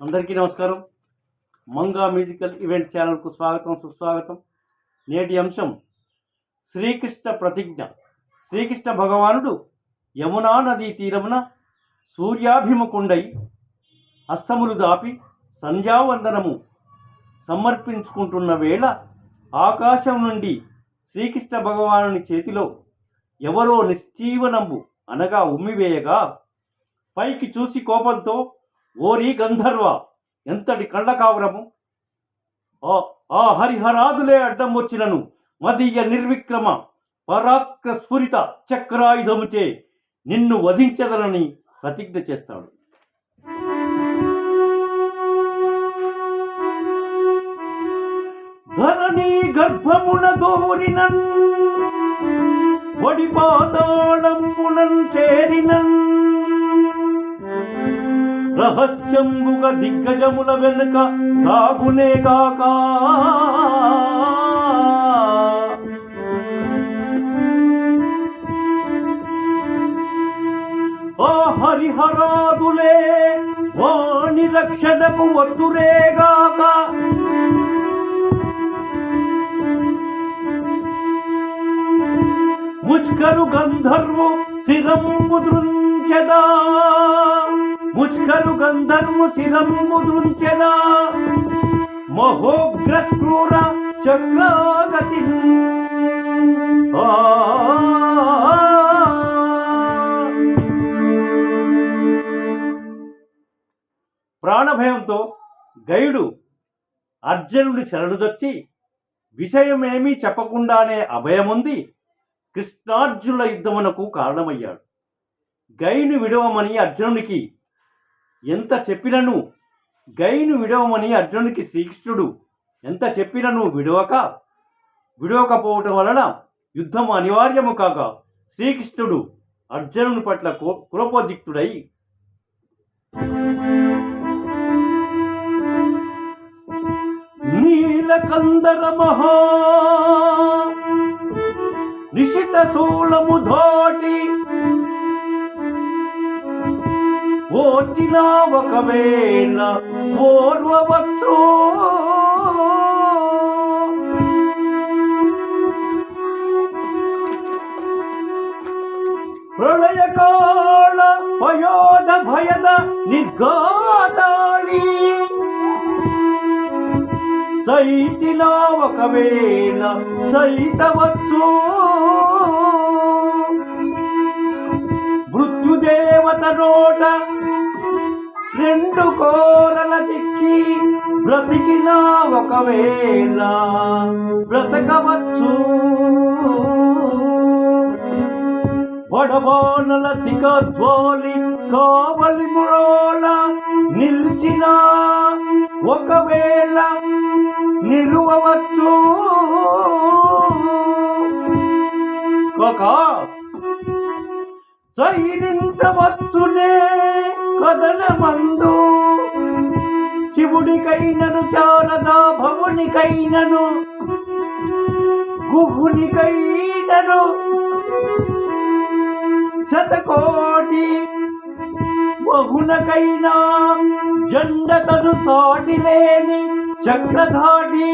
అందరికీ నమస్కారం. Manga musical event ఛానల్కు స్వాగతం సుస్వాగతం. నేటి అంశం శ్రీకృష్ణ ప్రతిజ్ఞ. శ్రీకృష్ణ భగవానుడు యమునా నదీ తీరమున సూర్యాభిముఖుండై హస్తములు దాపి సంధ్యావందనము సమర్పించుకుంటున్న వేళ ఆకాశం నుండి శ్రీకృష్ణ భగవానుని చేతిలో ఎవరో నిశ్చీవనంబు అనగా ఉమ్మివేయగా పైకి చూసి కోపంతో ఓరి గంధర్వ ఎంతటి కళ్ళకావరము? ఆ ఆ హరిహరాదులే అడ్డం వచ్చినను మదీయ నిర్విక్రమ పరాక్ర స్ఫురిత చక్రాయుధముచే నిన్ను వధించదనని ప్రతిజ్ఞ చేస్తాడు. ధరణి గర్భమున దోరినన్ వడి పాతాళమునన్ చేరినన్. రహస్యంబుగ దిగ్గజముల వెనుక దాగునే కాక ఓ హరిహరాదులే వాణి రక్షణకు వద్దురేగాక ముష్కరు గంధర్వు శిరంబు దృంచదా. ముష్కరు గంధర్వు శిరంబు దృంచదా మహోగ్ర క్రూర చక్రాగతి ప్రాణభయంతో గైడు అర్జునుడి శరణుదొచ్చి విషయమేమీ చెప్పకుండానే అభయముంది కృష్ణార్జునుల యుద్ధమునకు కారణమయ్యాడు. గైను విడవమని అర్జునునికి ఎంత చెప్పినను? గైను విడవమని అర్జునునికి శ్రీకృష్ణుడు ఎంత చెప్పినను విడవక? విడవకపోవటం వలన యుద్ధం అనివార్యము కాక శ్రీకృష్ణుడు అర్జునుని పట్ల కో- కోపోద్రిక్తుడై నీలకందర మహా నిశిత శూలము ధోటి ఓచిన ఒకవేళ ఓర్వవచ్చు. ప్రళయకాల భయోద భయద నిర్ఘాతాళి. సైచిన ఒకవేళ సైతవచ్చు దేవత నోట రెండు కోరల చిక్కి బ్రతికిన ఒకవేళ బ్రతకవచ్చు. వడబోనల శిఖధ్వాలి కావలి మురోల నిల్చిన ఒకవేళ నిలువవచ్చు. ఒక సైరించవచ్చునే కదలమందు. శివుడికైనను శారదా భవునికైనను గుహునికైనను శతకోటి బహునకైనా జండతను సాటి లేని చక్రధాటి